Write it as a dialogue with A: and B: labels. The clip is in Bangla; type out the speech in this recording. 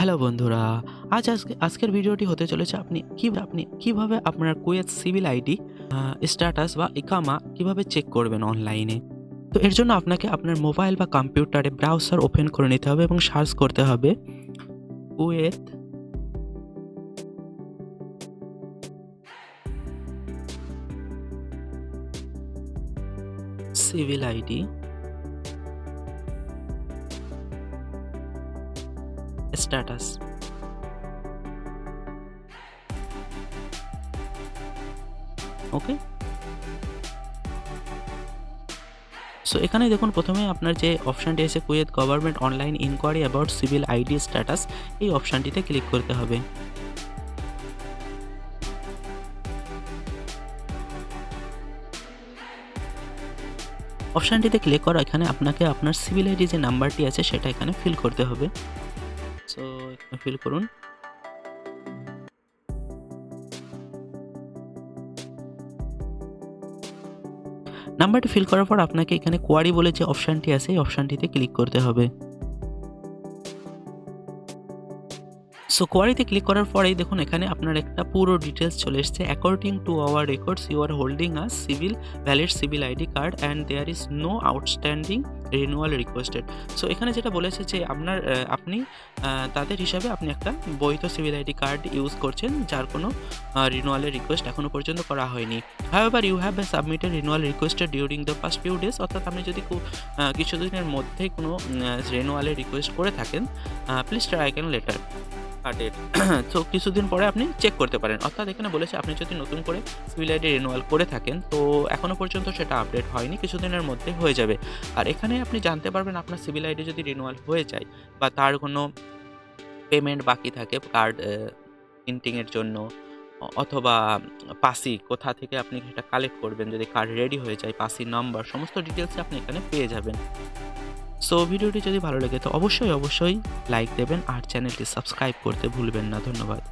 A: হ্যালো বন্ধুরা, আজ আজকে, আজকের ভিডিওটি হতে চলেছে আপনি কি আপনি কীভাবে আপনার কুয়েত সিভিল আইডি স্ট্যাটাস বা ইকামা কীভাবে চেক করবেন অনলাইনে তো এর জন্য আপনাকে আপনার মোবাইল বা কম্পিউটারে ব্রাউজার ওপেন করে নিতে হবে এবং সার্চ করতে হবে Kuwait civil ID. Status okay so এখানে দেখুন প্রথমে আপনার যে অপশানটি এসে Kuwait government online inquiry about civil ID status এই অপশানটিতে ক্লিক করতে হবে। অপশানটিতে ক্লিক করা এখানে আপনাকে আপনার সিভিল আইডি যে নাম্বারটি আছে সেটা এখানে ফিল করতে হবে। সো ফিল করুন। নাম্বারটি ফিল করার পর আপনাকে এখানে কোয়ারি বলে যে অপশানটি আছে, এই অপশানটিতে ক্লিক করতে হবে। সো কোয়ারিতে ক্লিক করার পরেই দেখুন এখানে আপনার একটা পুরো ডিটেলস চলে এসছে। According to our records you are holding a civil valid civil ID card and there is no outstanding renewal requested so এখানে যেটা বলেছে যে আপনার আপনি তাদের হিসাবে আপনি একটা বৈধ সিভিল আইডি কার্ড ইউজ করছেন যার কোনো রিনুয়ালের রিকোয়েস্ট এখনও পর্যন্ত করা হয়নি। However you have submitted renewal requested during the first few days অর্থাৎ আপনি যদি কিছুদিনের মধ্যে কোনো রিনুয়ালের রিকোয়েস্ট করে থাকেন প্লিজ ট্রাই ক্যান লেটার কার্ডের তো কিছুদিন পরে আপনি চেক করতে পারেন। অর্থাৎ এখানে বলেছে, আপনি যদি নতুন করে সিভিল আইডি রিনুয়াল করে থাকেন, তো এখনও পর্যন্ত সেটা আপডেট হয়নি, কিছুদিনের মধ্যে হয়ে যাবে। আর এখানে আপনি জানতে পারবেন, আপনার সিভিল আইডি যদি রিনুয়াল হয়ে যায় বা তার কোনো পেমেন্ট বাকি থাকে কার্ড প্রিন্টিংয়ের জন্য, অথবা পাসি কোথা থেকে আপনি সেটা কালেক্ট করবেন, যদি কার্ড রেডি হয়ে যায় পাসি নাম্বার সমস্ত ডিটেলস আপনি এখানে পেয়ে যাবেন। সো ভিডিওটি যদি ভালো লাগে তো অবশ্যই অবশ্যই লাইক দেবেন আর চ্যানেলটি সাবস্ক্রাইব করতে ভুলবেন না। ধন্যবাদ।